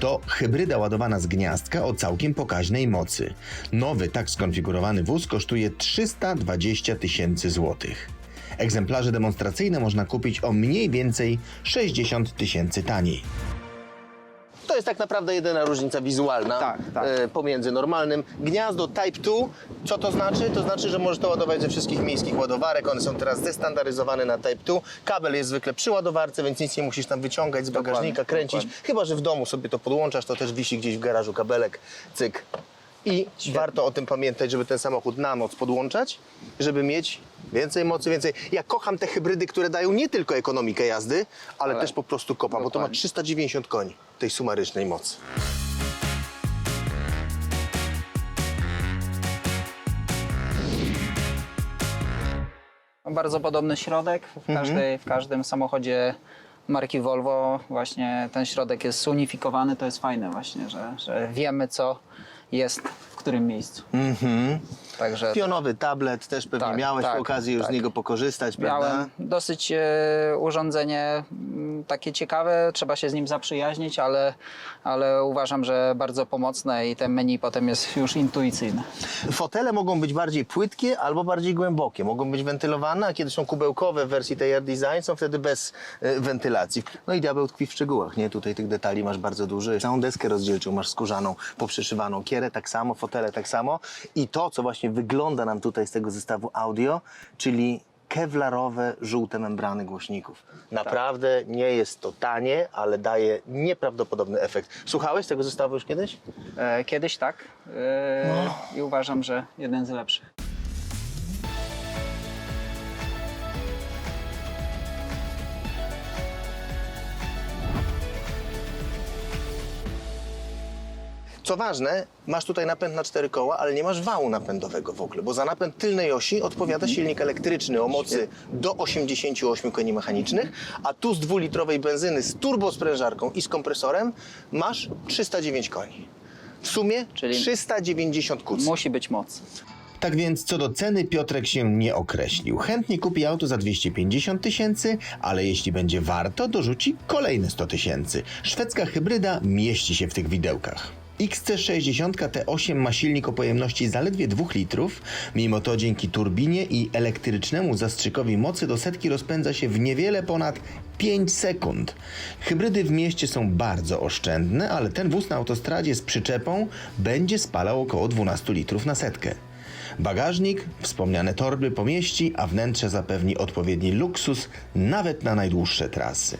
To hybryda ładowana z gniazdka o całkiem pokaźnej mocy. Nowy, tak skonfigurowany wóz kosztuje 320 tysięcy złotych. Egzemplarze demonstracyjne można kupić o mniej więcej 60 tysięcy taniej. To jest tak naprawdę jedyna różnica wizualna Tak, tak. e, pomiędzy normalnym. Gniazdo Type 2, co to znaczy? To znaczy, że możesz to ładować ze wszystkich miejskich ładowarek. One są teraz zestandaryzowane na Type 2. Kabel jest zwykle przy ładowarce, więc nic nie musisz tam wyciągać z bagażnika, kręcić. Chyba, że w domu sobie to podłączasz, to też wisi gdzieś w garażu kabelek, cyk. I warto o tym pamiętać, żeby ten samochód na noc podłączać, żeby mieć więcej mocy, więcej. Ja kocham te hybrydy, które dają nie tylko ekonomikę jazdy, ale, Ale- też po prostu kopa, bo to ma Dokładnie. 390 koni tej sumarycznej mocy. Bardzo podobny środek w, Mhm. każdej, w każdym samochodzie marki Volvo. Właśnie ten środek jest zunifikowany. To jest fajne właśnie, że, że wiemy co jest w którym miejscu. Także Pionowy tablet też pewnie Tak, miałeś tak, okazję już tak. z niego pokorzystać, prawda? miałem dosyć e, urządzenie mm, takie ciekawe. Trzeba się z nim zaprzyjaźnić, ale, ale uważam, że bardzo pomocne i ten menu potem jest już intuicyjne. Fotele mogą być bardziej płytkie albo bardziej głębokie. Mogą być wentylowane, a kiedy są kubełkowe w wersji tej Air Design, są wtedy bez e, wentylacji. No i diabeł tkwi w szczegółach, nie? Tutaj tych detali masz bardzo dużo. Całą deskę rozdzielczą masz skórzaną, poprzyszywaną. Kierę tak samo, fotele tak samo. I to, co właśnie wygląda nam tutaj z tego zestawu audio, czyli kewlarowe, żółte membrany głośników. Naprawdę nie jest to tanie, ale daje nieprawdopodobny efekt. Słuchałeś tego zestawu już kiedyś? E, kiedyś tak e, No. i uważam, że jeden z lepszych. Co ważne, masz tutaj napęd na cztery koła, ale nie masz wału napędowego w ogóle, bo za napęd tylnej osi odpowiada silnik elektryczny o mocy do 88 koni mechanicznych, a tu z dwulitrowej benzyny z turbosprężarką i z kompresorem masz 309 koni. W sumie Czyli 390 kuc. Musi być moc. Tak więc co do ceny Piotrek się nie określił. Chętnie kupi auto za 250 tysięcy, ale jeśli będzie warto, dorzuci kolejne 100 tysięcy. Szwedzka hybryda mieści się w tych widełkach. XC60 T8 ma silnik o pojemności zaledwie 2 litrów, mimo to dzięki turbinie i elektrycznemu zastrzykowi mocy do setki rozpędza się w niewiele ponad 5 sekund. Hybrydy w mieście są bardzo oszczędne, ale ten wóz na autostradzie z przyczepą będzie spalał około 12 litrów na setkę. Bagażnik, wspomniane torby pomieści, a wnętrze zapewni odpowiedni luksus nawet na najdłuższe trasy.